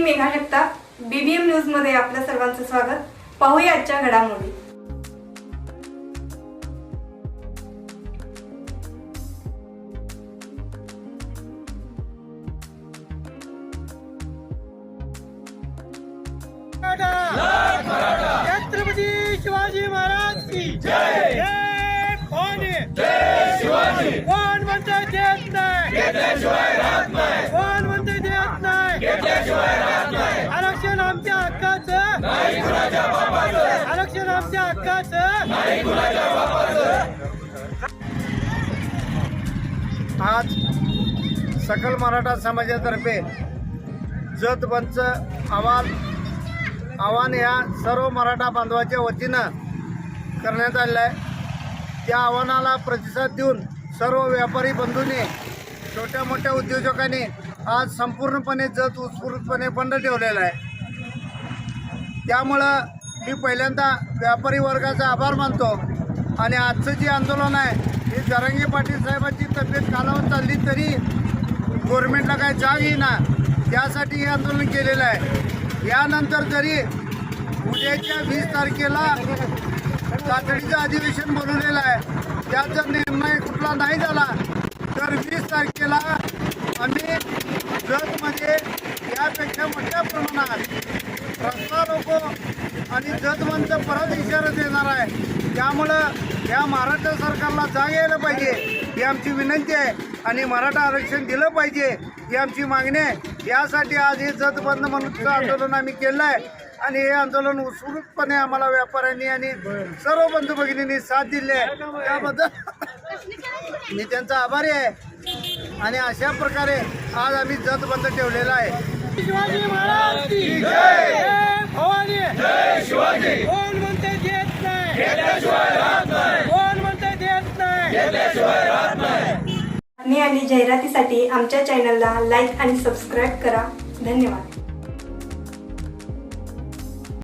Megha Jagtap. BBM न्यूजमध्ये आपल्या सर्वांचं स्वागत. पाहूया आजच्या घडामोडी. छत्रपती शिवाजी महाराज की जय. भवानी जय शिवाजी. कोण म्हणते नाही कोण म्हणते देत नाही आरक्षण आमच्या हक्काचं आरक्षण आमच्या हक्काचं आज सकल मराठा समाजातर्फे जत पंच अहवाल आव्हान ह्या सर्व मराठा बांधवाच्या वतीनं करण्यात आलेलं आहे. त्या आव्हानाला प्रतिसाद देऊन सर्व व्यापारी बंधूंनी छोट्या मोठ्या उद्योजकांनी आज संपूर्णपणे जत उत्स्फूर्तपणे बंद ठेवलेला आहे. त्यामुळं मी पहिल्यांदा व्यापारी वर्गाचा आभार मानतो. आणि आजचं जे आंदोलन आहे हे जरांगे पाटील साहेबांची तब्येत कालावत चालली तरी गोरमेंटला काय जाग येईना. त्यासाठी हे आंदोलन केलेलं आहे. यानंतर जरी उद्याच्या वीस तारखेला तातडीचं अधिवेशन बनवलेलं आहे त्यात जर निर्णय कुठला नाही झाला तर वीस तारखेला आम्ही जतमध्ये यापेक्षा मोठ्या प्रमाणात रस्ता रोको आणि जतमनचं परत इशारा देणार आहे. त्यामुळं या महाराष्ट्र सरकारला जाग यायला पाहिजे ही आमची विनंती आहे. आणि मराठा आरक्षण दिलं पाहिजे ही आमची मागणी आहे. यासाठी आज हे जत बंद आंदोलन आम्ही केलं आहे. आणि हे आंदोलन उत्सुकपणे आम्हाला व्यापाऱ्यांनी आणि सर्व बंधू भगिनींनी साथ दिली आहे. त्याबद्दल मी त्यांचा आभारी आहे. आणि अशा प्रकारे आज आम्ही जत बंद ठेवलेला आहे शिवाजी महाराज की जय भवानी जय कोण म्हणते देत नाही? कोण म्हणते देत नाही? बातमी आणि जाहिरातीसाठी आमच्या चॅनलला लाईक आणि सबस्क्राईब करा. धन्यवाद.